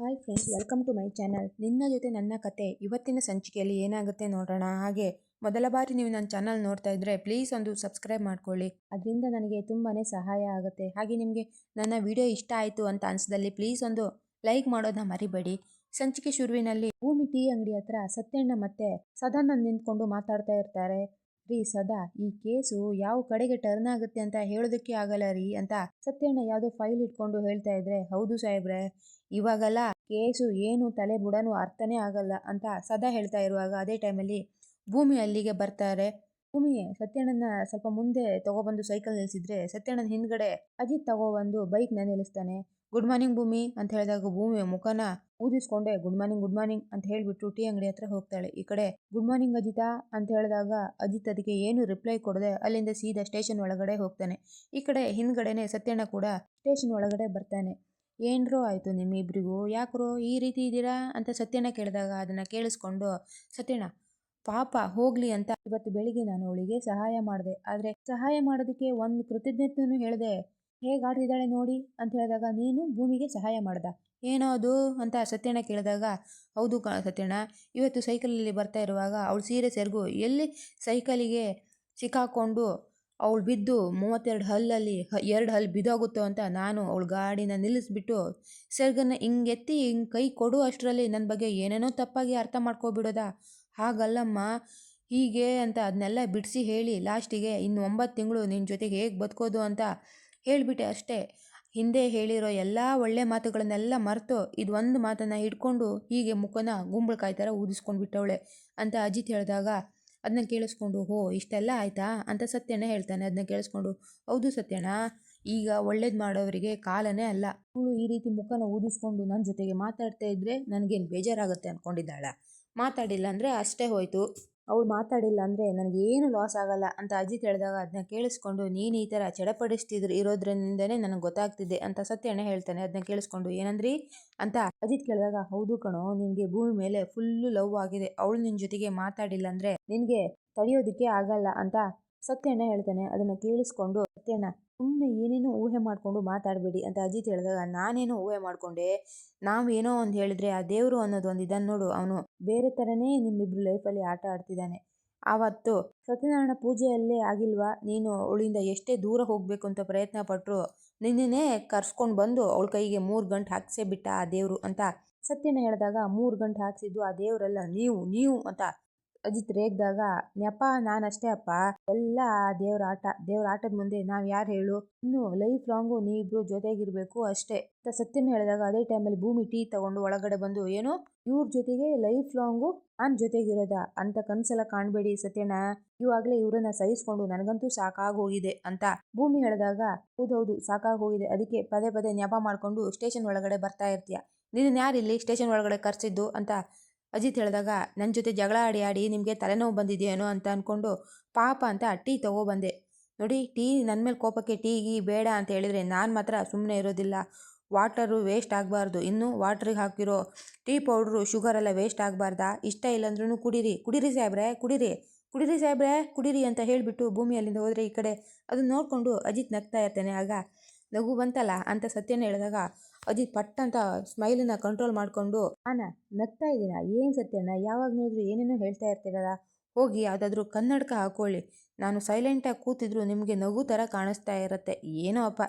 Hi friends, welcome to my channel. ನಿನ್ನ ಜೊತೆ ನನ್ನ ಕತೆ ಇವತ್ತಿನ ಸಂಚಿಕೆಯಲ್ಲಿ ಏನಾಗುತ್ತೆ ನೋಡೋಣ. ಹಾಗೆ ಮೊದಲ ಬಾರಿ ನೀವು ನನ್ನ ಚಾನಲ್ ನೋಡ್ತಾ ಇದ್ರೆ ಪ್ಲೀಸ್ ಒಂದು ಸಬ್ಸ್ಕ್ರೈಬ್ ಮಾಡ್ಕೊಳ್ಳಿ. ಅದರಿಂದ ನನಗೆ ತುಂಬಾ ಸಹಾಯ ಆಗುತ್ತೆ. ಹಾಗೆ ನಿಮಗೆ ನನ್ನ ವಿಡಿಯೋ ಇಷ್ಟ ಆಯಿತು ಅಂತ ಅನಿಸಿದಲ್ಲಿ ಪ್ಲೀಸ್ ಒಂದು ಲೈಕ್ ಮಾಡೋದನ್ನ ಮರಿಬೇಡಿ. ಸಂಚಿಕೆ ಶುರುವಿನಲ್ಲಿ ಭೂಮಿ ಟೀ ಅಂಗಡಿ ಹತ್ರ ಸತ್ಯಣ್ಣ ಮತ್ತೆ ಸದಾನಂದ್ ನಿಂತ್ಕೊಂಡು ಮಾತಾಡ್ತಾ ಇರ್ತಾರೆ. ರೀ, ಸದಾ, ಈ ಕೇಸು ಯಾವ ಕಡೆಗೆ ಟರ್ನ್ ಆಗುತ್ತೆ ಅಂತ ಹೇಳೋದಕ್ಕೆ ಆಗಲ್ಲ ರೀ ಅಂತ ಸತ್ಯಣ್ಣ ಯಾವುದೋ ಫೈಲ್ ಇಟ್ಕೊಂಡು ಹೇಳ್ತಾ ಇದ್ರೆ, ಹೌದು ಸಾಹೇಬ್ರೆ ಇವಾಗೆಲ್ಲ ಕೇಸು ಏನು ತಲೆ ಬುಡನು ಅರ್ಥನೇ ಆಗಲ್ಲ ಅಂತ ಸದಾ ಹೇಳ್ತಾ ಇರುವಾಗ ಅದೇ ಟೈಮಲ್ಲಿ ಭೂಮಿ ಅಲ್ಲಿಗೆ ಬರ್ತಾರೆ. ಭೂಮಿ ಸತ್ಯಣ್ಣನ ಸ್ವಲ್ಪ ಮುಂದೆ ತಗೊಬಂದು ಸೈಕಲ್ ನಿಲ್ಲಿಸಿದ್ರೆ ಸತ್ಯಣ್ಣನ ಹಿಂದ್ಗಡೆ ಅಜಿತ್ ತಗೊಬಂದು ಬೈಕ್ನ ನಿಲ್ಲಿಸ್ತಾನೆ. ಗುಡ್ ಮಾರ್ನಿಂಗ್ ಭೂಮಿ ಅಂತ ಹೇಳಿದಾಗ ಭೂಮಿ ಮುಖನ ಊದಿಸ್ಕೊಂಡೆ. ಗುಡ್ ಮಾರ್ನಿಂಗ್ ಗುಡ್ ಮಾರ್ನಿಂಗ್ ಅಂತ ಹೇಳಿಬಿಟ್ಟು ಟೀ ಅಂಗಡಿ ಹತ್ರ ಹೋಗ್ತಾಳೆ. ಈ ಕಡೆ, ಗುಡ್ ಮಾರ್ನಿಂಗ್ ಅಜಿತಾ ಅಂತ ಹೇಳಿದಾಗ ಅಜಿತ್ ಅದಕ್ಕೆ ಏನು ರಿಪ್ಲೈ ಕೊಡದೆ ಅಲ್ಲಿಂದ ಸೀದಾ ಸ್ಟೇಷನ್ ಒಳಗಡೆ ಹೋಗ್ತಾನೆ. ಈ ಕಡೆ ಹಿಂದ್ಗಡೆನೆ ಸತ್ಯಣ್ಣ ಕೂಡ ಸ್ಟೇಷನ್ ಒಳಗಡೆ ಬರ್ತಾನೆ. ಏನ್ರೋ ಆಯಿತು ನಿಮ್ಮಿಬ್ಬರಿಗೂ ಯಾಕ್ರೋ ಈ ರೀತಿ ಇದ್ದೀರಾ ಅಂತ ಸತ್ಯನ ಕೇಳಿದಾಗ ಅದನ್ನು ಕೇಳಿಸ್ಕೊಂಡು, ಸತ್ಯಣ್ಣ, ಪಾಪ ಹೋಗ್ಲಿ ಅಂತ ಇವತ್ತು ಬೆಳಿಗ್ಗೆ ನಾನು ಅವಳಿಗೆ ಸಹಾಯ ಮಾಡಿದೆ. ಆದರೆ ಸಹಾಯ ಮಾಡೋದಕ್ಕೆ ಒಂದು ಕೃತಜ್ಞತೆಯನ್ನು ಹೇಳಿದೆ. ಹೇಗೆ ಆಡ್ತಿದ್ದಾಳೆ ನೋಡಿ ಅಂತ ಹೇಳಿದಾಗ, ನೀನು ಭೂಮಿಗೆ ಸಹಾಯ ಮಾಡ್ದ. ಏನೋ ಅದು? ಅಂತ ಸತ್ಯಣ್ಣ ಕೇಳಿದಾಗ, ಹೌದು ಕ ಸತ್ಯಣ್ಣ. ಇವತ್ತು ಸೈಕಲಲ್ಲಿ ಬರ್ತಾ ಇರುವಾಗ ಅವಳು ಸೀರೆ ಸೆರಗು ಎಲ್ಲಿ ಸೈಕಲಿಗೆ ಸಿಕ್ಕಾಕೊಂಡು ಅವಳು ಬಿದ್ದು ಮೂವತ್ತೆರಡು ಹಲ್ಲಲ್ಲಿ ಎರಡು ಹಲ್ಲು ಬಿದ್ದೋಗುತ್ತೋ ಅಂತ ನಾನು ಅವಳು ಗಾಡಿನ ನಿಲ್ಲಿಸ್ಬಿಟ್ಟು ಸೆರ್ಗನ್ನ ಹಿಂಗೆತ್ತಿ ಹಿಂಗೆ ಕೈ ಕೊಡು ಅಷ್ಟರಲ್ಲಿ ನನ್ನ ಬಗ್ಗೆ ಏನೇನೋ ತಪ್ಪಾಗಿ ಅರ್ಥ ಮಾಡ್ಕೋಬಿಡೋದಾ? ಹಾಗಲ್ಲಮ್ಮ, ಹೀಗೆ ಅಂತ ಅದನ್ನೆಲ್ಲ ಬಿಡಿಸಿ ಹೇಳಿ ಲಾಸ್ಟಿಗೆ ಇನ್ನು ಒಂಬತ್ತು ತಿಂಗಳು ನಿನ್ನ ಜೊತೆಗೆ ಹೇಗೆ ಬದುಕೋದು ಅಂತ ಹೇಳಿಬಿಟ್ಟೆ ಅಷ್ಟೇ. ಹಿಂದೆ ಹೇಳಿರೋ ಎಲ್ಲ ಒಳ್ಳೆ ಮಾತುಗಳನ್ನೆಲ್ಲ ಮರೆತು ಇದು ಒಂದು ಮಾತನ್ನು ಹಿಡ್ಕೊಂಡು ಹೀಗೆ ಮುಖನ ಗುಂಬಳಕಾಯಿ ಥರ ಊದಿಸ್ಕೊಂಡು ಬಿಟ್ಟವಳೆ ಅಂತ ಅಜಿತ್ ಹೇಳಿದಾಗ ಅದನ್ನ ಕೇಳಿಸ್ಕೊಂಡು ಹೋ ಇಷ್ಟೆಲ್ಲ ಆಯಿತಾ? ಅಂತ ಸತ್ಯಣ್ಣ ಹೇಳ್ತಾನೆ. ಅದನ್ನ ಕೇಳಿಸ್ಕೊಂಡು, ಹೌದು ಸತ್ಯಣ್ಣ, ಈಗ ಒಳ್ಳೇದು ಮಾಡೋರಿಗೆ ಕಾಲನೇ ಅಲ್ಲ. ಅವಳು ಈ ರೀತಿ ಮುಖನ ಊದಿಸ್ಕೊಂಡು ನನ್ನ ಜೊತೆಗೆ ಮಾತಾಡ್ತಾ ಇದ್ರೆ ನನಗೇನು ಬೇಜಾರಾಗುತ್ತೆ ಅಂದ್ಕೊಂಡಿದ್ದಾಳ ಮಾತಾಡಿಲ್ಲ ಅಂದರೆ ಅಷ್ಟೇ ಹೋಯ್ತು. ಅವಳು ಮಾತಾಡಿಲ್ಲ ಅಂದರೆ ನನಗೇನು ಲಾಸ್ ಆಗಲ್ಲ ಅಂತ ಅಜಿತ್ ಹೇಳಿದಾಗ ಅದನ್ನ ಕೇಳಿಸ್ಕೊಂಡು, ನೀನು ಈ ಥರ ಚಡಪಡಿಸ್ತಿದ್ರು, ಇರೋದ್ರಿಂದನೇ ನನಗೆ ಗೊತ್ತಾಗ್ತಿದೆ ಅಂತ ಸತ್ಯಣ್ಣ ಹೇಳ್ತಾನೆ. ಅದನ್ನ ಕೇಳಿಸ್ಕೊಂಡು, ಏನಂದ್ರಿ? ಅಂತ ಅಜಿತ್ ಕೇಳಿದಾಗ, ಹೌದು ಕಣೋ, ನಿನಗೆ ಭೂಮಿ ಮೇಲೆ ಫುಲ್ಲು ಲವ್ ಆಗಿದೆ. ಅವಳು ನಿನ್ನ ಜೊತೆಗೆ ಮಾತಾಡಿಲ್ಲ ಅಂದರೆ ನಿನಗೆ ತಡೆಯೋದಕ್ಕೆ ಆಗಲ್ಲ ಅಂತ ಸತ್ಯಣ್ಣ ಹೇಳ್ತಾನೆ. ಅದನ್ನು ಕೇಳಿಸ್ಕೊಂಡು ಸತ್ಯಣ್ಣ ಸುಮ್ಮನೆ ಏನೇನೋ ಊಹೆ ಮಾಡಿಕೊಂಡು ಮಾತಾಡಬೇಡಿ ಅಂತ ಅಜಿತ್ ಹೇಳಿದಾಗ ನಾನೇನೋ ಊಹೆ ಮಾಡಿಕೊಂಡೆ. ನಾವು ಏನೋ ಒಂದು ಹೇಳಿದ್ರೆ ಆ ದೇವರು ಅನ್ನೋದು ಒಂದು ಇದನ್ನು ನೋಡು. ಅವನು ಬೇರೆ ಥರನೇ ನಿಮ್ಮಿಬ್ರು ಲೈಫಲ್ಲಿ ಆಟ ಆಡ್ತಿದ್ದಾನೆ ಆವತ್ತು ಸತ್ಯನಾರಾಯಣ ಪೂಜೆಯಲ್ಲೇ ಆಗಿಲ್ವಾ? ನೀನು ಅವಳಿಂದ ಎಷ್ಟೇ ದೂರ ಹೋಗಬೇಕು ಅಂತ ಪ್ರಯತ್ನ ಪಟ್ಟರು ನಿನ್ನೇ ಕರ್ಸ್ಕೊಂಡು ಬಂದು ಅವಳ ಕೈಗೆ ಮೂರು ಗಂಟೆ ಹಾಕಿಸೇ ಬಿಟ್ಟ ಆ ದೇವರು ಅಂತ ಸತ್ಯನ ಹೇಳಿದಾಗ ಮೂರು ಗಂಟೆ ಹಾಕ್ಸಿದ್ದು ಆ ದೇವರೆಲ್ಲ. ನೀವು ನೀವು ಅಂತ ಅಜಿತ್ ರೇಗ್ದಾಗ ನೆಪ ನಾನಷ್ಟೇ ಅಪ್ಪ. ಎಲ್ಲ ದೇವ್ರ ಆಟ, ದೇವ್ರ ಆಟದ ಮುಂದೆ ನಾವು ಯಾರು ಹೇಳು? ಇನ್ನು ಲೈಫ್ ಲಾಂಗು ನೀವಿಬ್ರು ಜೊತೆಗಿರ್ಬೇಕು ಅಷ್ಟೇ. ಅಂತ ಸತ್ಯನ ಹೇಳಿದಾಗ ಅದೇ ಟೈಮಲ್ಲಿ ಭೂಮಿ ಟೀ ತಗೊಂಡು ಒಳಗಡೆ ಬಂದು, ಏನು? ಇವ್ರ ಜೊತೆಗೆ ಲೈಫ್ ಲಾಂಗು ನಾನ್ ಜೊತೆಗಿರೋದ ಅಂತ ಕನ್ಸೆಲ್ಲ ಕಾಣಬೇಡಿ ಸತ್ಯಣ್ಣ. ಇವಾಗಲೇ ಇವರನ್ನ ಸಹಿಸ್ಕೊಂಡು ನನಗಂತೂ ಸಾಕಾಗೋಗಿದೆ ಅಂತ ಭೂಮಿ ಹೇಳಿದಾಗ, ಹೌದೌದು ಸಾಕಾಗೋಗಿದೆ ಅದಕ್ಕೆ ಪದೇ ಪದೇ ನೆಪ ಮಾಡ್ಕೊಂಡು ಸ್ಟೇಷನ್ ಒಳಗಡೆ ಬರ್ತಾ ಇರ್ತೀಯ. ನಿನ್ನ ಯಾರು ಇಲ್ಲಿ ಸ್ಟೇಷನ್ ಒಳಗಡೆ ಕರ್ಸಿದ್ದು? ಅಂತ ಅಜಿತ್ ಹೇಳಿದಾಗ ನನ್ನ ಜೊತೆ ಜಗಳ ಆಡಿ ಆಡಿ ನಿಮಗೆ ತಲೆನೋವು ಬಂದಿದೆಯೇನೋ ಅಂತ ಅಂದ್ಕೊಂಡು ಪಾಪ ಅಂತ ಟೀ ತೊಗೊಬಂದೆ. ನೋಡಿ, ಟೀ ನನ್ನ ಮೇಲೆ ಕೋಪಕ್ಕೆ ಟೀ, ಗೀ ಬೇಡ ಅಂತ ಹೇಳಿದರೆ ನಾನು ಮಾತ್ರ ಸುಮ್ಮನೆ ಇರೋದಿಲ್ಲ. ವಾಟರು ವೇಸ್ಟ್ ಆಗಬಾರ್ದು. ಇನ್ನೂ ವಾಟ್ರಿಗೆ ಹಾಕಿರೋ ಟೀ ಪೌಡ್ರು ಶುಗರೆಲ್ಲ ವೇಸ್ಟ್ ಆಗಬಾರ್ದಾ? ಇಷ್ಟ ಇಲ್ಲಾಂದ್ರೂ ಕುಡೀರಿ. ಕುಡೀರಿ ಸಾಹೇಬ್ರೆ, ಕುಡೀರಿ. ಕುಡೀರಿ ಸಾಹೇಬ್ರೆ, ಕುಡೀರಿ ಅಂತ ಹೇಳಿಬಿಟ್ಟು ಭೂಮಿ ಅಲ್ಲಿಂದ ಹೋದರೆ ಈ ಕಡೆ. ಅದನ್ನ ನೋಡಿಕೊಂಡು ಅಜಿತ್ ನಗ್ತಾ ಇರ್ತಾನೆ. ಆಗ ನಗು ಬಂತಲ್ಲ ಅಂತ ಸತ್ಯನ ಹೇಳಿದಾಗ ಅಜಿತ್ ಪಟ್ ಅಂತ ಸ್ಮೈಲನ್ನ ಕಂಟ್ರೋಲ್ ಮಾಡಿಕೊಂಡು ಅಣ್ಣ ನಗ್ತಾ ಇದ್ದೀನ? ಏನು ಸತ್ಯಣ್ಣ? ಯಾವಾಗ ನೋಡಿದ್ರು ಏನೇನೋ ಹೇಳ್ತಾ ಇರ್ತೀರಲ್ಲ? ಹೋಗಿ ಯಾವುದಾದ್ರೂ ಕನ್ನಡಕ ಹಾಕೊಳ್ಳಿ. ನಾನು ಸೈಲೆಂಟಾಗಿ ಕೂತಿದ್ರು ನಿಮಗೆ ನಗು ಥರ ಕಾಣಿಸ್ತಾ ಇರತ್ತೆ. ಏನೋ ಅಪ್ಪ,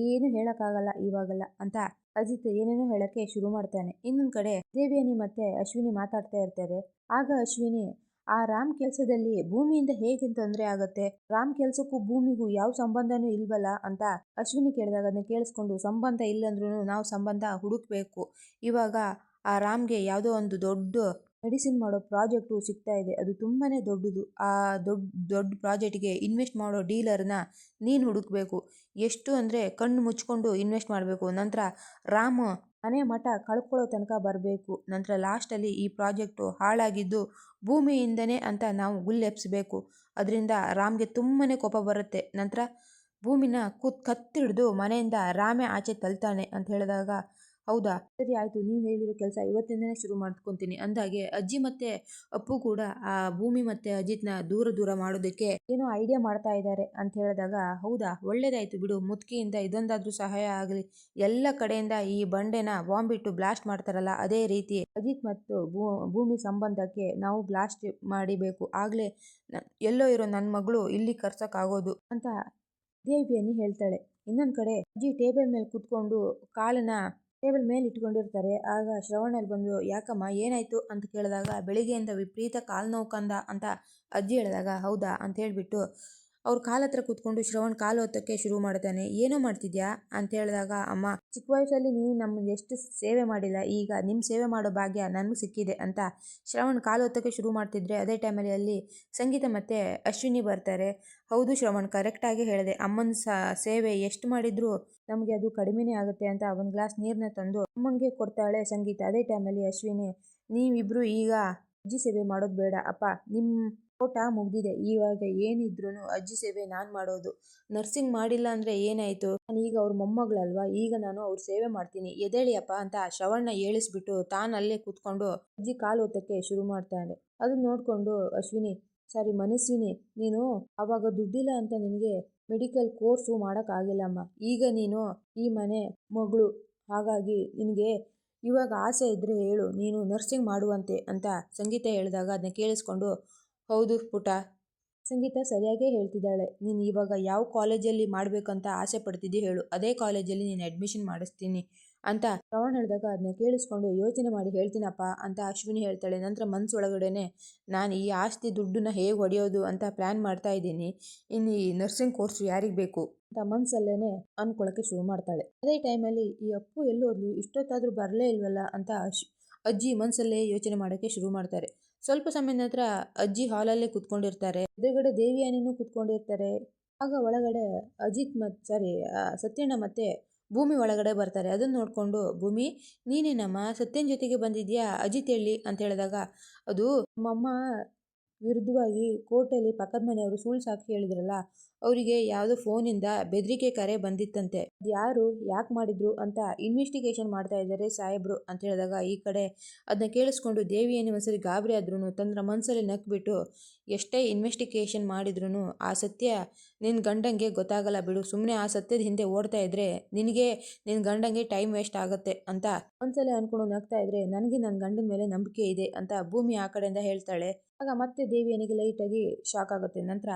ಏನು ಹೇಳೋಕ್ಕಾಗಲ್ಲ ಇವಾಗಲ್ಲ ಅಂತ ಅಜಿತ್ ಏನೇನೋ ಹೇಳೋಕ್ಕೆ ಶುರು ಮಾಡ್ತಾನೆ. ಇನ್ನೊಂದು ಕಡೆ ದೇವಿಯನಿ ಮತ್ತೆ ಅಶ್ವಿನಿ ಮಾತಾಡ್ತಾ ಇರ್ತಾರೆ. ಆಗ ಅಶ್ವಿನಿ ಆ ರಾಮ್ ಕೆಲಸದಲ್ಲಿ ಭೂಮಿಯಿಂದ ಹೇಗೆ ತೊಂದರೆ ಆಗುತ್ತೆ? ರಾಮ್ ಕೆಲಸಕ್ಕೂ ಭೂಮಿಗೂ ಯಾವ ಸಂಬಂಧನೂ ಇಲ್ವಲ್ಲ ಅಂತ ಅಶ್ವಿನಿ ಕೇಳಿದಾಗ ಅದನ್ನ ಕೇಳಿಸ್ಕೊಂಡು, ಸಂಬಂಧ ಇಲ್ಲಂದ್ರೂ ನಾವು ಸಂಬಂಧ ಹುಡುಕ್ಬೇಕು. ಇವಾಗ ಆ ರಾಮ್ಗೆ ಯಾವುದೋ ಒಂದು ದೊಡ್ಡ ಮೆಡಿಸಿನ್ ಮಾಡೋ ಪ್ರಾಜೆಕ್ಟು ಸಿಗ್ತಾ ಇದೆ. ಅದು ತುಂಬಾ ದೊಡ್ಡದು. ಆ ದೊಡ್ಡ ದೊಡ್ಡ ಪ್ರಾಜೆಕ್ಟ್ಗೆ ಇನ್ವೆಸ್ಟ್ ಮಾಡೋ ಡೀಲರ್ನ ನೀನು ಹುಡುಕಬೇಕು. ಎಷ್ಟು ಅಂದರೆ ಕಣ್ಣು ಮುಚ್ಕೊಂಡು ಇನ್ವೆಸ್ಟ್ ಮಾಡಬೇಕು. ನಂತರ ರಾಮ್ ಮನೆ ಮಠ ಕಳ್ಕೊಳ್ಳೋ ತನಕ ಬರಬೇಕು. ನಂತರ ಲಾಸ್ಟಲ್ಲಿ ಈ ಪ್ರಾಜೆಕ್ಟು ಹಾಳಾಗಿದ್ದು ಭೂಮಿಯಿಂದನೇ ಅಂತ ನಾವು ಗುಲ್ಲೆಪ್ಸ್ಬೇಕು ಅದರಿಂದ ರಾಮ್ಗೆ ತುಂಬನೇ ಕೋಪ ಬರುತ್ತೆ. ನಂತರ ಭೂಮಿನ ಕೂತ್ ಕತ್ತಿಡ್ದು ಮನೆಯಿಂದ ರಾಮೇ ಆಚೆ ತಳ್ತಾನೆ ಅಂತ ಹೇಳಿದಾಗ ಹೌದಾ? ಸರಿ ಆಯಿತು, ನೀವು ಹೇಳಿರೋ ಕೆಲಸ ಇವತ್ತಿಂದನೇ ಶುರು ಮಾಡ್ಕೊತೀನಿ. ಅಂದಾಗೆ ಅಜ್ಜಿ ಮತ್ತೆ ಅಪ್ಪು ಕೂಡ ಆ ಭೂಮಿ ಮತ್ತೆ ಅಜಿತ್ನ ದೂರ ದೂರ ಮಾಡೋದಕ್ಕೆ ಏನೋ ಐಡಿಯಾ ಮಾಡ್ತಾ ಇದ್ದಾರೆ ಅಂತ ಹೇಳಿದಾಗ, ಹೌದಾ? ಒಳ್ಳೇದಾಯ್ತು ಬಿಡು, ಮುತ್ಕಿಯಿಂದ ಇದೊಂದಾದ್ರೂ ಸಹಾಯ ಆಗಲಿ. ಎಲ್ಲ ಕಡೆಯಿಂದ ಈ ಬಂಡೆನ ಬಾಂಬ್ ಇಟ್ಟು ಬ್ಲಾಸ್ಟ್ ಮಾಡ್ತಾರಲ್ಲ, ಅದೇ ರೀತಿ ಅಜಿತ್ ಮತ್ತು ಭೂಮಿ ಸಂಬಂಧಕ್ಕೆ ನಾವು ಬ್ಲಾಸ್ಟ್ ಮಾಡಿಬೇಕು. ಆಗ್ಲೇ ಎಲ್ಲೋ ಇರೋ ನನ್ನ ಮಗಳು ಇಲ್ಲಿ ಕರ್ಸಕ್ಕಾಗೋದು ಅಂತ ದೇವಿಯನ್ನು ಹೇಳ್ತಾಳೆ. ಇನ್ನೊಂದು ಕಡೆ ಅಜ್ಜಿ ಟೇಬಲ್ ಮೇಲೆ ಕೂತ್ಕೊಂಡು ಕಾಲನ್ನ ಟೇಬಲ್ ಮೇಲೆ ಇಟ್ಕೊಂಡಿರ್ತಾರೆ. ಆಗ ಶ್ರವಣಲ್ಲಿ ಬಂದು, ಯಾಕಮ್ಮ, ಏನಾಯ್ತು? ಅಂತ ಕೇಳಿದಾಗ, ಬೆಳಿಗ್ಗೆಯಿಂದ ವಿಪರೀತ ಕಾಲು ನೋವು ಕಂದ ಅಂತ ಅಜ್ಜಿ ಹೇಳಿದಾಗ, ಹೌದಾ? ಅಂತ ಹೇಳ್ಬಿಟ್ಟು ಅವ್ರ ಕಾಲ ಹತ್ರ ಕೂತ್ಕೊಂಡು ಶ್ರವಣ್ ಕಾಲು ಹೊತ್ತಕ್ಕೆ ಶುರು ಮಾಡ್ತಾನೆ, ಏನೋ ಮಾಡ್ತಿದ್ಯಾ? ಅಂತ ಹೇಳಿದಾಗ, ಅಮ್ಮ, ಚಿಕ್ಕ ವಯಸ್ಸಲ್ಲಿ ನೀವು ನಮ್ಮ ಎಷ್ಟು ಸೇವೆ ಮಾಡಿಲ್ಲ, ಈಗ ನಿಮ್ಮ ಸೇವೆ ಮಾಡೋ ಭಾಗ್ಯ ನನಗೂ ಸಿಕ್ಕಿದೆ ಅಂತ ಶ್ರವಣ್ ಕಾಲು ಹೊತ್ತಕ್ಕೆ ಶುರು ಮಾಡ್ತಿದ್ರೆ, ಅದೇ ಟೈಮಲ್ಲಿ ಅಲ್ಲಿ ಸಂಗೀತ ಮತ್ತೆ ಅಶ್ವಿನಿ ಬರ್ತಾರೆ. ಹೌದು ಶ್ರವಣ್ ಕರೆಕ್ಟಾಗಿ ಹೇಳಿದೆ, ಅಮ್ಮನ ಸೇವೆ ಎಷ್ಟು ಮಾಡಿದ್ರು ನಮಗೆ ಅದು ಕಡಿಮೆನೇ ಆಗುತ್ತೆ ಅಂತ ಒಂದು ಗ್ಲಾಸ್ ನೀರನ್ನ ತಂದು ಅಮ್ಮನಿಗೆ ಕೊಡ್ತಾಳೆ ಸಂಗೀತ. ಅದೇ ಟೈಮಲ್ಲಿ ಅಶ್ವಿನಿ, ನೀವಿಬ್ರು ಈಗ ಅಜ್ಜಿ ಸೇವೆ ಮಾಡೋದು ಬೇಡ, ಅಪ್ಪ ನಿಮ್ಮ ಓಟ ಮುಗ್ದಿದೆ. ಇವಾಗ ಏನಿದ್ರು ಅಜ್ಜಿ ಸೇವೆ ನಾನು ಮಾಡೋದು. ನರ್ಸಿಂಗ್ ಮಾಡಿಲ್ಲ ಅಂದ್ರೆ ಏನಾಯಿತು? ನಾನು ಈಗ ಅವ್ರ ಮೊಮ್ಮಗಳಲ್ವಾ? ಈಗ ನಾನು ಅವ್ರ ಸೇವೆ ಮಾಡ್ತೀನಿ. ಎದೇಳಿಯಪ್ಪ ಅಂತ ಶ್ರವಣ್ನ ಏಳಿಸ್ಬಿಟ್ಟು ತಾನಲ್ಲೇ ಕೂತ್ಕೊಂಡು ಅಜ್ಜಿ ಕಾಲು ಹೊತ್ತಕ್ಕೆ ಶುರು ಮಾಡ್ತಾನೆ ಅದನ್ನ ನೋಡ್ಕೊಂಡು ಅಶ್ವಿನಿ, ಸಾರಿ ಮನಸ್ವಿನಿ, ನೀನು ಆವಾಗ ದುಡ್ಡಿಲ್ಲ ಅಂತ ನಿನಗೆ ಮೆಡಿಕಲ್ ಕೋರ್ಸು ಮಾಡೋಕ್ಕಾಗಿಲ್ಲಮ್ಮ ಈಗ ನೀನು ಈ ಮನೆ ಮಗಳು, ಹಾಗಾಗಿ ನಿನಗೆ ಇವಾಗ ಆಸೆ ಇದ್ದರೆ ಹೇಳು. ನೀನು ನರ್ಸಿಂಗ್ ಮಾಡುವಂತೆ ಅಂತ ಸಂಗೀತ ಹೇಳಿದಾಗ ಅದನ್ನ ಕೇಳಿಸ್ಕೊಂಡು ಹೌದು ಪುಟ. ಸಂಗೀತ ಸರಿಯಾಗೇ ಹೇಳ್ತಿದ್ದಾಳೆ. ನೀನು ಇವಾಗ ಯಾವ ಕಾಲೇಜಲ್ಲಿ ಮಾಡಬೇಕಂತ ಆಸೆ ಪಡ್ತಿದ್ದೀ ಹೇಳು. ಅದೇ ಕಾಲೇಜಲ್ಲಿ ನೀನು ಅಡ್ಮಿಷನ್ ಮಾಡಿಸ್ತೀನಿ ಅಂತ ಶ್ರವಣ್ ಹೇಳಿದಾಗ ಅದನ್ನ ಕೇಳಿಸ್ಕೊಂಡು, ಯೋಚನೆ ಮಾಡಿ ಹೇಳ್ತೀನಪ್ಪ ಅಂತ ಅಶ್ವಿನಿ ಹೇಳ್ತಾಳೆ. ನಂತರ ಮನಸ್ಸೊಳಗಡೆನೆ ನಾನು ಈ ಆಸ್ತಿ ದುಡ್ಡನ್ನ ಹೇಗೆ ಹೊಡೆಯೋದು ಅಂತ ಪ್ಲ್ಯಾನ್ ಮಾಡ್ತಾ ಇದ್ದೀನಿ. ಇನ್ನು ಈ ನರ್ಸಿಂಗ್ ಕೋರ್ಸ್ ಯಾರಿಗೆ ಬೇಕು ಅಂತ ಮನಸ್ಸಲ್ಲೇ ಅಂದ್ಕೊಳ್ಳೋಕ್ಕೆ ಶುರು ಮಾಡ್ತಾಳೆ. ಅದೇ ಟೈಮಲ್ಲಿ ಈ ಅಪ್ಪು ಎಲ್ಲೋದ್ಲು, ಇಷ್ಟೊತ್ತಾದರೂ ಬರಲೇ ಇಲ್ವಲ್ಲ ಅಂತ ಅಜ್ಜಿ ಮನಸ್ಸಲ್ಲೇ ಯೋಚನೆ ಮಾಡೋಕ್ಕೆ ಶುರು ಮಾಡ್ತಾರೆ. ಸ್ವಲ್ಪ ಸಮಯದ ನಂತರ ಅಜ್ಜಿ ಹಾಲಲ್ಲೇ ಕುತ್ಕೊಂಡಿರ್ತಾರೆ. ಎದುರುಗಡೆ ದೇವಿಯಾನಿನೂ ಕುತ್ಕೊಂಡಿರ್ತಾರೆ. ಆಗ ಒಳಗಡೆ ಅಜಿತ್ ಮತ್ತು ಸಾರಿ ಸತ್ಯಣ್ಣ ಮತ್ತೆ ಭೂಮಿ ಒಳಗಡೆ ಬರ್ತಾರೆ. ಅದನ್ನ ನೋಡ್ಕೊಂಡು, ಭೂಮಿ ನೀನೇನಮ್ಮ ಸತ್ಯನ ಜೊತೆಗೆ ಬಂದಿದ್ಯಾ? ಅಜಿತ್ ಹೇಳಿ ಅಂತ ಹೇಳಿದಾಗ, ಅದು ನಮ್ಮಮ್ಮ ವಿರುದ್ಧವಾಗಿ ಕೋರ್ಟಲ್ಲಿ ಪಕ್ಕದ ಮನೆಯವರು ಸುಳ್ಳು ಸಾಕಿ ಹೇಳಿದ್ರಲ್ಲ ಅವರಿಗೆ ಯಾವುದೋ ಫೋನಿಂದ ಬೆದರಿಕೆ ಕರೆ ಬಂದಿತ್ತಂತೆ. ಯಾರು, ಯಾಕೆ ಮಾಡಿದ್ರು ಅಂತ ಇನ್ವೆಸ್ಟಿಗೇಷನ್ ಮಾಡ್ತಾ ಇದ್ದಾರೆ ಸಾಹೇಬ್ರು ಅಂತ ಹೇಳಿದಾಗ ಈ ಕಡೆ ಅದನ್ನ ಕೇಳಿಸ್ಕೊಂಡು ದೇವಿ ಒಂದ್ಸರಿ ಗಾಬರಿ ಆದ್ರೂ ತನ್ನ ಮನಸ್ಸಲ್ಲಿ ನಕ್ಬಿಟ್ಟು ಎಷ್ಟೇ ಇನ್ವೆಸ್ಟಿಗೇಷನ್ ಮಾಡಿದ್ರು ಆ ಸತ್ಯ ನಿನ್ನ ಗಂಡಂಗೆ ಗೊತ್ತಾಗಲ್ಲ ಬಿಡು ಸುಮ್ಮನೆ ಆ ಸತ್ಯದ ಹಿಂದೆ ಓಡ್ತಾ ಇದ್ರೆ ನಿನಗೆ ನಿನ್ನ ಗಂಡಂಗೆ ಟೈಮ್ ವೇಸ್ಟ್ ಆಗುತ್ತೆ ಅಂತ ಒಂದ್ಸಲ ಅನ್ಕೊಂಡು ನಗ್ತಾ ಇದ್ರೆ ನನಗೆ ನನ್ನ ಗಂಡನ ಮೇಲೆ ನಂಬಿಕೆ ಇದೆ ಅಂತ ಭೂಮಿ ಆ ಕಡೆಯಿಂದ ಹೇಳ್ತಾಳೆ. ಆಗ ಮತ್ತೆ ದೇವಿಯನಿಗೆ ಲೈಟಾಗಿ ಶಾಕ್ ಆಗುತ್ತೆ. ನಂತರ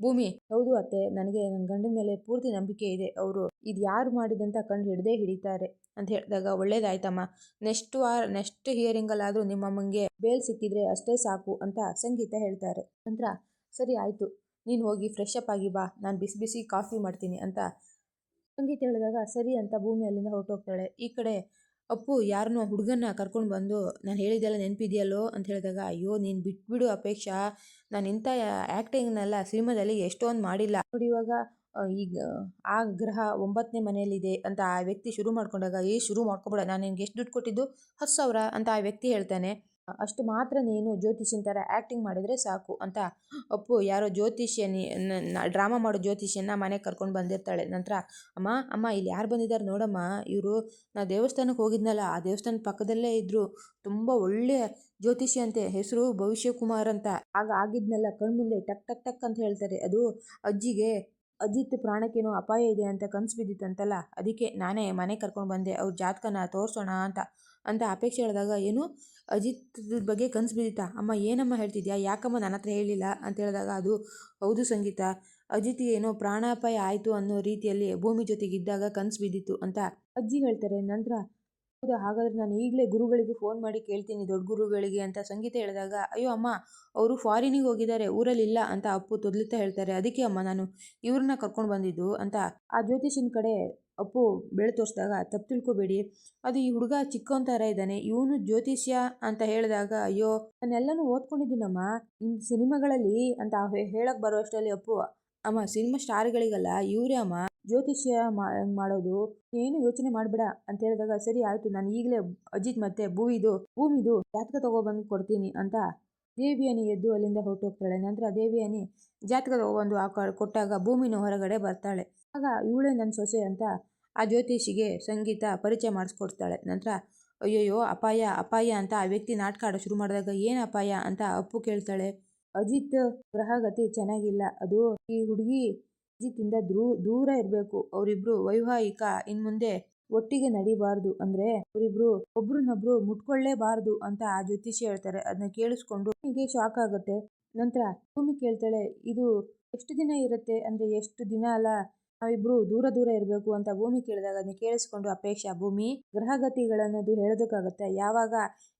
ಭೂಮಿ. ಹೌದು ಅತ್ತೆ, ನನಗೆ ನನ್ನ ಗಂಡನ ಮೇಲೆ ಪೂರ್ತಿ ನಂಬಿಕೆ ಇದೆ. ಅವರು ಇದು ಯಾರು ಮಾಡಿದಂತ ಕಂಡು ಹಿಡ್ದೇ ಹಿಡಿತಾರೆ ಅಂತ ಹೇಳಿದಾಗ ಒಳ್ಳೇದಾಯ್ತಮ್ಮ. ನೆಕ್ಸ್ಟ್ ವಾರ, ನೆಕ್ಸ್ಟ್ ಹಿಯರಿಂಗಲ್ಲಾದರೂ ನಿಮ್ಮಮ್ಮಂಗೆ ಬೇಲ್ ಸಿಕ್ಕಿದ್ರೆ ಅಷ್ಟೇ ಸಾಕು ಅಂತ ಸಂಗೀತ ಹೇಳ್ತಾರೆ. ನಂತರ, ಸರಿ ಆಯಿತು, ನೀನು ಹೋಗಿ ಫ್ರೆಶ್ ಅಪ್ ಆಗಿ ಬಾ, ನಾನು ಬಿಸಿ ಬಿಸಿ ಕಾಫಿ ಮಾಡ್ತೀನಿ ಅಂತ ಸಂಗೀತ ಹೇಳಿದಾಗ ಸರಿ ಅಂತ ಭೂಮಿ ಅಲ್ಲಿಂದ ಹೊರಟೋಗ್ತಾಳೆ. ಈ ಕಡೆ, ಅಪ್ಪು ಯಾರನ್ನೋ ಹುಡುಗನ್ನ ಕರ್ಕೊಂಡು ಬಂದು ನಾನು ಹೇಳಿದ್ದೆಲ್ಲ ನೆನಪಿದೆಯಲ್ಲೋ? ಅಂತ ಹೇಳಿದಾಗ, ಅಯ್ಯೋ, ನೀನು ಬಿಟ್ಬಿಡು ಅಪೇಕ್ಷಾ. ನಾನು ಇಂಥ ಆ್ಯಕ್ಟಿಂಗ್ನೆಲ್ಲ ಸಿನಿಮಾದಲ್ಲಿ ಎಷ್ಟೊಂದು ಮಾಡಿಲ್ಲ. ನೋಡಿ ಇವಾಗ ಈಗ, ಆ ಗ್ರಹ ಒಂಬತ್ತನೇ ಮನೆಯಲ್ಲಿದೆ ಅಂತ ಆ ವ್ಯಕ್ತಿ ಶುರು ಮಾಡ್ಕೊಂಡಾಗ, ಏ, ಶುರು ಮಾಡ್ಕೊಬೇಡ, ನಾನು ನಿನ್ಗೆ ಎಷ್ಟು ದುಡ್ಡು ಕೊಟ್ಟಿದ್ದು? ಹತ್ತು ಸಾವಿರ ಅಂತ ಆ ವ್ಯಕ್ತಿ ಹೇಳ್ತಾನೆ. ಅಷ್ಟು ಮಾತ್ರ ನೀನು ಜ್ಯೋತಿಷಿನ ಥರ ಆ್ಯಕ್ಟಿಂಗ್ ಮಾಡಿದರೆ ಸಾಕು ಅಂತ. ಅಪ್ಪು, ಯಾರೋ ಜ್ಯೋತಿಷ್ಯನಿ ಡ್ರಾಮಾ ಮಾಡೋ ಜ್ಯೋತಿಷ್ಯನ ಮನೆಗೆ ಕರ್ಕೊಂಡು ಬಂದಿರ್ತಾಳೆ. ನಂತರ, ಅಮ್ಮ ಅಮ್ಮ, ಇಲ್ಲಿ ಯಾರು ಬಂದಿದ್ದಾರೆ ನೋಡಮ್ಮ, ಇವರು ನಾ ದೇವಸ್ಥಾನಕ್ಕೆ ಹೋಗಿದ್ನಲ್ಲ, ಆ ದೇವಸ್ಥಾನದ ಪಕ್ಕದಲ್ಲೇ ಇದ್ದರು ತುಂಬ ಒಳ್ಳೆಯ ಜ್ಯೋತಿಷಿ ಅಂತೆ, ಹೆಸರು ಭವಿಷ್ಯಕುಮಾರ್ ಅಂತ. ಆಗ ಆಗಿದ್ನೆಲ್ಲ, ಕಣ್ಮುಂದೆ ಟಕ್ ಟಕ್ ಟಕ್ ಅಂತ ಹೇಳ್ತಾರೆ. ಅದು ಅಜ್ಜಿಗೆ, ಅಜಿತ್ ಪ್ರಾಣಕ್ಕೇನೋ ಅಪಾಯ ಇದೆ ಅಂತ ಕನಸು ಬಿದ್ದಿತ್ತಂತಲ್ಲ, ಅದಕ್ಕೆ ನಾನೇ ಮನೆ ಕರ್ಕೊಂಡು ಬಂದೆ, ಅವ್ರ ಜಾತಕನ ತೋರಿಸೋಣ ಅಂತ. ಅಂತ ಅಪೇಕ್ಷೆ ಹೇಳಿದಾಗ, ಏನು? ಅಜಿತ್ ಬಗ್ಗೆ ಕನ್ಸು ಬಿದ್ದಿತ್ತಾ? ಅಮ್ಮ, ಏನಮ್ಮ ಹೇಳ್ತಿದ್ಯಾ? ಯಾಕಮ್ಮ ನನ್ನ ಹತ್ರ ಹೇಳಿಲ್ಲ? ಅಂತ ಹೇಳಿದಾಗ, ಅದು, ಹೌದು ಸಂಗೀತ, ಅಜಿತ್ಗೆ ಏನೋ ಪ್ರಾಣಾಪಾಯ ಆಯಿತು ಅನ್ನೋ ರೀತಿಯಲ್ಲಿ ಭೂಮಿ ಜೊತೆಗಿದ್ದಾಗ ಕನ್ಸು ಬಿದ್ದಿತ್ತು ಅಂತ ಅಜ್ಜಿ ಹೇಳ್ತಾರೆ. ನಂತರ, ಹೌದು? ಹಾಗಾದ್ರೆ ನಾನು ಈಗಲೇ ಗುರುಗಳಿಗೆ ಫೋನ್ ಮಾಡಿ ಕೇಳ್ತೀನಿ ದೊಡ್ಡ ಗುರುಗಳಿಗೆ ಅಂತ ಸಂಗೀತ ಹೇಳಿದಾಗ, ಅಯ್ಯೋ ಅಮ್ಮ, ಅವರು ಫಾರಿನಿಗೆ ಹೋಗಿದ್ದಾರೆ ಊರಲ್ಲಿಲ್ಲ ಅಂತ ಅಪ್ಪು ತೊದಲುತ್ತಾ ಹೇಳ್ತಾರೆ. ಅದಕ್ಕೆ ಅಮ್ಮ, ನಾನು ಇವ್ರನ್ನ ಕರ್ಕೊಂಡು ಬಂದಿದ್ದು ಅಂತ ಆ ಜ್ಯೋತಿಷಿನ ಕಡೆ ಅಪ್ಪು ಬೆಳೆ ತೋರಿಸಿದಾಗ, ತಪ್ಪು ತಿಳ್ಕೊಬೇಡಿ. ಅದು ಈ ಹುಡುಗ ಚಿಕ್ಕವನ್ ಥರ ಇದ್ದಾನೆ, ಇವನು ಜ್ಯೋತಿಷ್ಯ ಅಂತ ಹೇಳಿದಾಗ, ಅಯ್ಯೋ, ನಾನೆಲ್ಲನೂ ಓದ್ಕೊಂಡಿದ್ದೀನಮ್ಮ. ಇನ್ನು ಸಿನಿಮಾಗಳಲ್ಲಿ ಅಂತ ಹೇಳಕ್ಕೆ ಬರೋ ಅಷ್ಟರಲ್ಲಿ ಅಪ್ಪು, ಅಮ್ಮ, ಸಿನಿಮಾ ಸ್ಟಾರ್ಗಳಿಗಲ್ಲ, ಇವರೇ ಅಮ್ಮ. ಜ್ಯೋತಿಷ್ಯ ಮಾಡೋದು? ಏನು ಯೋಚನೆ ಮಾಡಬೇಡ ಅಂತ ಹೇಳಿದಾಗ, ಸರಿ ಆಯಿತು, ನಾನು ಈಗಲೇ ಅಜಿತ್ ಮತ್ತೆ ಭೂವಿದು ಭೂಮಿದು ಜಾತಕ ತಗೊಬಂದು ಕೊಡ್ತೀನಿ ಅಂತ ದೇವಿಯಾನಿ ಎದ್ದು ಅಲ್ಲಿಂದ ಹೊರಟೋಗ್ತಾಳೆ. ನಂತರ ದೇವಿಯಾನಿ ಜಾತಕ ತಗೊಬಂದು ಆ ಕೊಟ್ಟಾಗ ಭೂಮಿನ ಹೊರಗಡೆ ಬರ್ತಾಳೆ. ಆಗ ಇವಳೇ ನನ್ನ ಸೊಸೆ ಅಂತ ಆ ಜ್ಯೋತಿಷಿಗೆ ಸಂಗೀತ ಪರಿಚಯ ಮಾಡಿಸ್ಕೊಡ್ತಾಳೆ. ನಂತರ, ಅಯ್ಯಯ್ಯೋ, ಅಪಾಯ ಅಪಾಯ ಅಂತ ಆ ವ್ಯಕ್ತಿ ನಾಟಕ ಆಡೋ ಶುರು ಮಾಡಿದಾಗ ಏನು ಅಪಾಯ ಅಂತ ಅಪ್ಪು ಕೇಳ್ತಾಳೆ. ಅಜಿತ್ ಗ್ರಹಗತಿ ಚೆನ್ನಾಗಿಲ್ಲ. ಅದು ಈ ಹುಡುಗಿ ಅಜಿತಿಂದ ದೂ ದೂರ ಇರಬೇಕು. ಅವರಿಬ್ರು ವೈವಾಹಿಕ ಇನ್ ಮುಂದೆ ಒಟ್ಟಿಗೆ ನಡಿಬಾರ್ದು. ಅಂದ್ರೆ ಅವರಿಬ್ರು ಒಬ್ರನ್ನೊಬ್ರು ಮುಟ್ಕೊಳ್ಳೇಬಾರ್ದು ಅಂತ ಆ ಜ್ಯೋತಿಷಿ ಹೇಳ್ತಾರೆ. ಅದನ್ನ ಕೇಳಿಸ್ಕೊಂಡು ಹೀಗೆ ಶಾಕ್ ಆಗುತ್ತೆ. ನಂತರ ಭೂಮಿ ಕೇಳ್ತಾಳೆ, ಇದು ಎಷ್ಟು ದಿನ ಇರುತ್ತೆ? ಅಂದ್ರೆ, ಎಷ್ಟು ದಿನ ಅಲ್ಲ. ನಾವಿಬ್ರು ದೂರ ದೂರ ಇರಬೇಕು ಅಂತ ಭೂಮಿ ಕೇಳಿದಾಗ ಅದನ್ನ ಕೇಳಿಸ್ಕೊಂಡು, ಅಪೇಕ್ಷಾ, ಭೂಮಿ ಗ್ರಹಗತಿಗಳನ್ನದು ಹೇಳೋದಕ್ಕಾಗುತ್ತೆ? ಯಾವಾಗ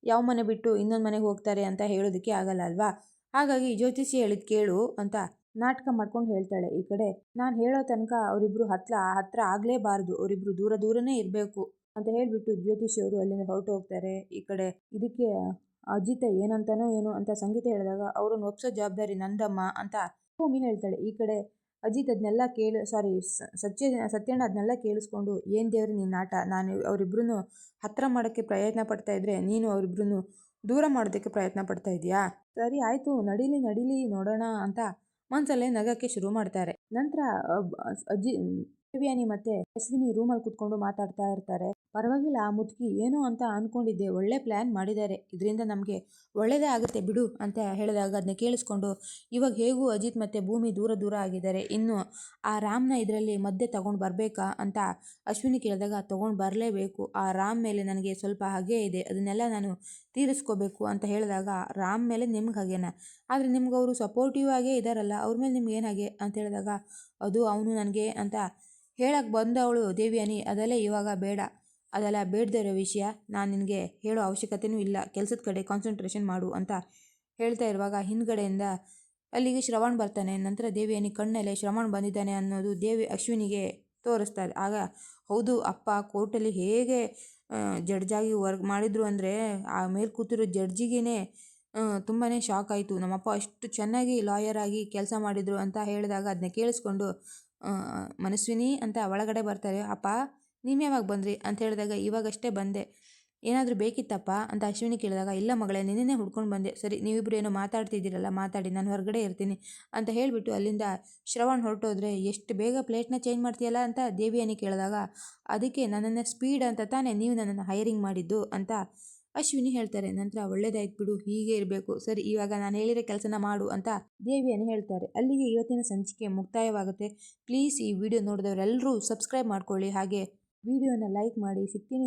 ಯಾವ ಮನೆ ಬಿಟ್ಟು ಇನ್ನೊಂದು ಮನೆಗೆ ಹೋಗ್ತಾರೆ ಅಂತ ಹೇಳೋದಕ್ಕೆ ಆಗಲ್ಲ ಅಲ್ವಾ? ಹಾಗಾಗಿ ಜ್ಯೋತಿಷಿ ಹೇಳಿದ್ ಕೇಳು ಅಂತ ನಾಟಕ ಮಾಡ್ಕೊಂಡು ಹೇಳ್ತಾಳೆ ಈ ಕಡೆ. ನಾನು ಹೇಳೋ ತನಕ ಅವರಿಬ್ರು ಹತ್ರ ಹತ್ರ ಆಗಲೇಬಾರ್ದು. ಅವರಿಬ್ರು ದೂರ ದೂರನೇ ಇರಬೇಕು ಅಂತ ಹೇಳಿಬಿಟ್ಟು ಜ್ಯೋತಿಷಿ ಅವರು ಅಲ್ಲಿಂದ ಹೊರಟು ಹೋಗ್ತಾರೆ ಈ ಕಡೆ. ಇದಕ್ಕೆ ಅಜಿತ ಏನಂತಾನೋ ಏನು ಅಂತ ಸಂಗೀತ ಹೇಳಿದಾಗ, ಅವರನ್ನು ಒಪ್ಸೋ ಜವಾಬ್ದಾರಿ ನಂದಮ್ಮ ಅಂತ ಭೂಮಿ ಹೇಳ್ತಾಳೆ ಈ ಕಡೆ. ಅಜಿತ್ ಅದನ್ನೆಲ್ಲ ಕೇಳಿ ಸಾರಿ ಸತ್ಯ, ಸತ್ಯಣ್ಣ ಅದನ್ನೆಲ್ಲ ಕೇಳಿಸ್ಕೊಂಡು, ಏನು ದೇವ್ರಿ ನಿನ್ನ ಆಟ ನಾನು ಅವರಿಬ್ರು ಹತ್ತಿರ ಮಾಡೋಕ್ಕೆ ಪ್ರಯತ್ನ ಪಡ್ತಾ ಇದ್ರೆ ನೀನು ಅವರಿಬ್ರು ದೂರ ಮಾಡೋದಕ್ಕೆ ಪ್ರಯತ್ನ ಪಡ್ತಾ ಇದೆಯಾ ಸರಿ, ಆಯಿತು, ನಡೀಲಿ ನಡೀಲಿ, ನೋಡೋಣ, ಅಂತ ಮನಸಲ್ಲೇ ನಗಕ್ಕೆ ಶುರು ಮಾಡ್ತಾರೆ. ನಂತರ ಅಜ್ಜಿ ದೇವ್ಯಾನಿ ಮತ್ತೆ ಅಶ್ವಿನಿ ರೂಮಲ್ಲಿ ಕುತ್ಕೊಂಡು ಮಾತಾಡ್ತಾ ಇರ್ತಾರೆ. ಪರವಾಗಿಲ್ಲ ಆ ಮುದುಕಿ ಏನೋ ಅಂತ ಅನ್ಕೊಂಡಿದ್ದೆ. ಒಳ್ಳೆ ಪ್ಲ್ಯಾನ್ ಮಾಡಿದ್ದಾರೆ. ಇದರಿಂದ ನಮಗೆ ಒಳ್ಳೆಯದೇ ಆಗುತ್ತೆ ಬಿಡು ಅಂತ ಹೇಳಿದಾಗ ಅದನ್ನ ಕೇಳಿಸ್ಕೊಂಡು ಇವಾಗ ಹೇಗೂ ಅಜಿತ್ ಮತ್ತು ಭೂಮಿ ದೂರ ದೂರ ಆಗಿದ್ದಾರೆ. ಇನ್ನು ಆ ರಾಮ್ನ ಇದರಲ್ಲಿ ಮಧ್ಯೆ ತಗೊಂಡು ಬರಬೇಕಾ ಅಂತ ಅಶ್ವಿನಿ ಕೇಳಿದಾಗ ತಗೊಂಡು ಬರಲೇಬೇಕು. ಆ ರಾಮ್ ಮೇಲೆ ನನಗೆ ಸ್ವಲ್ಪ ಹಾಗೆ ಇದೆ. ಅದನ್ನೆಲ್ಲ ನಾನು ತೀರಿಸ್ಕೋಬೇಕು ಅಂತ ಹೇಳಿದಾಗ ರಾಮ್ ಮೇಲೆ ನಿಮ್ಗೆ ಹಾಗೇನ? ಆದರೆ ನಿಮ್ಗೆ ಅವರು ಸಪೋರ್ಟಿವ್ ಆಗೇ ಇದ್ದಾರಲ್ಲ ಅವ್ರ ಮೇಲೆ ನಿಮ್ಗೆ ಏನು ಹಾಗೆ? ಅಂತ ಹೇಳಿದಾಗ, ಅದು ಅವನು ನನಗೆ ಅಂತ ಹೇಳಕ್ಕೆ ಬಂದವಳು ದೇವಿಯಾನಿ, ಅದೆಲ್ಲ ಇವಾಗ ಬೇಡ. ಅದೆಲ್ಲ ಬೇಡದೇ ಇರೋ ವಿಷಯ. ನಾನು ನಿನಗೆ ಹೇಳೋ ಅವಶ್ಯಕತೆಯೂ ಇಲ್ಲ. ಕೆಲಸದ ಕಡೆ ಕಾನ್ಸಂಟ್ರೇಷನ್ ಮಾಡು ಅಂತ ಹೇಳ್ತಾ ಇರುವಾಗ ಹಿಂದ್ಗಡೆಯಿಂದ ಅಲ್ಲಿಗೆ ಶ್ರವಣ್ ಬರ್ತಾನೆ. ನಂತರ ದೇವಿಯಾನಿ ಕಣ್ಣಲ್ಲೇ ಶ್ರವಣ್ ಬಂದಿದ್ದಾನೆ ಅನ್ನೋದು ದೇವಿ ಅಶ್ವಿನಿಗೆ ತೋರಿಸ್ತಾರೆ ಆಗ, ಹೌದು ಅಪ್ಪ, ಕೋರ್ಟಲ್ಲಿ ಹೇಗೆ ಜಡ್ಜಾಗಿ ವರ್ಕ್ ಮಾಡಿದ್ರು ಅಂದರೆ ಆ ಮೇಲೆ ಕೂತಿರೋ ಜಡ್ಜಿಗೇ ತುಂಬಾ ಶಾಕ್ ಆಯಿತು. ನಮ್ಮಪ್ಪ ಅಷ್ಟು ಚೆನ್ನಾಗಿ ಲಾಯರ್ ಆಗಿ ಕೆಲಸ ಮಾಡಿದರು ಅಂತ ಹೇಳಿದಾಗ ಅದನ್ನ ಕೇಳಿಸ್ಕೊಂಡು ಮನಸ್ವಿನಿ ಅಂತ ಒಳಗಡೆ ಬರ್ತಾರೆ, ಅಪ್ಪ ನೀವು ಯಾವಾಗ ಬಂದ್ರಿ? ಅಂತ ಹೇಳಿದಾಗ, ಇವಾಗಷ್ಟೇ ಬಂದೆ. ಏನಾದರೂ ಬೇಕಿತ್ತಪ್ಪ? ಅಂತ ಅಶ್ವಿನಿ ಕೇಳಿದಾಗ, ಇಲ್ಲ ಮಗಳೇ ನಿನ್ನೆ ಹುಡ್ಕೊಂಡು ಬಂದೆ. ಸರಿ ನೀವಿಬ್ಬರು ಏನೋ ಮಾತಾಡ್ತಿದ್ದೀರಲ್ಲ, ಮಾತಾಡಿ, ನಾನು ಹೊರಗಡೆ ಇರ್ತೀನಿ. ಅಂತ ಹೇಳಿಬಿಟ್ಟು ಅಲ್ಲಿಂದ ಶ್ರವಣ್ ಹೊರಟೋದ್ರೆ, ಎಷ್ಟು ಬೇಗ ಪ್ಲೇಟ್ನ ಚೇಂಜ್ ಮಾಡ್ತೀಯಲ್ಲ? ಅಂತ ದೇವಿಯಾನಿ ಕೇಳಿದಾಗ, ಅದಕ್ಕೆ ನನ್ನನ್ನು ಸ್ಪೀಡ್ ಅಂತ ತಾನೇ, ನೀವು ನನ್ನನ್ನು ಹೈರಿಂಗ್ ಮಾಡಿದ್ದು? ಅಂತ ಅಶ್ವಿನಿ ಹೇಳ್ತಾರೆ, ನಂತರ ಒಳ್ಳೇದಾಯ್ತು ಬಿಡು, ಹೀಗೆ ಇರಬೇಕು. ಸರಿ, ಇವಾಗ ನಾನು ಹೇಳಿರೋ ಕೆಲಸನ ಮಾಡು ಅಂತ ದೇವಿಯನ್ನು ಹೇಳ್ತಾರೆ. ಅಲ್ಲಿಗೆ ಇವತ್ತಿನ ಸಂಚಿಕೆ ಮುಕ್ತಾಯವಾಗುತ್ತೆ. ಪ್ಲೀಸ್ ಈ ವಿಡಿಯೋ ನೋಡಿದವರೆಲ್ಲರೂ ಸಬ್ಸ್ಕ್ರೈಬ್ ಮಾಡ್ಕೊಳ್ಳಿ. ಹಾಗೆ ವಿಡಿಯೋನ ಲೈಕ್ ಮಾಡಿ, ಸಿಗ್ತೀನಿ.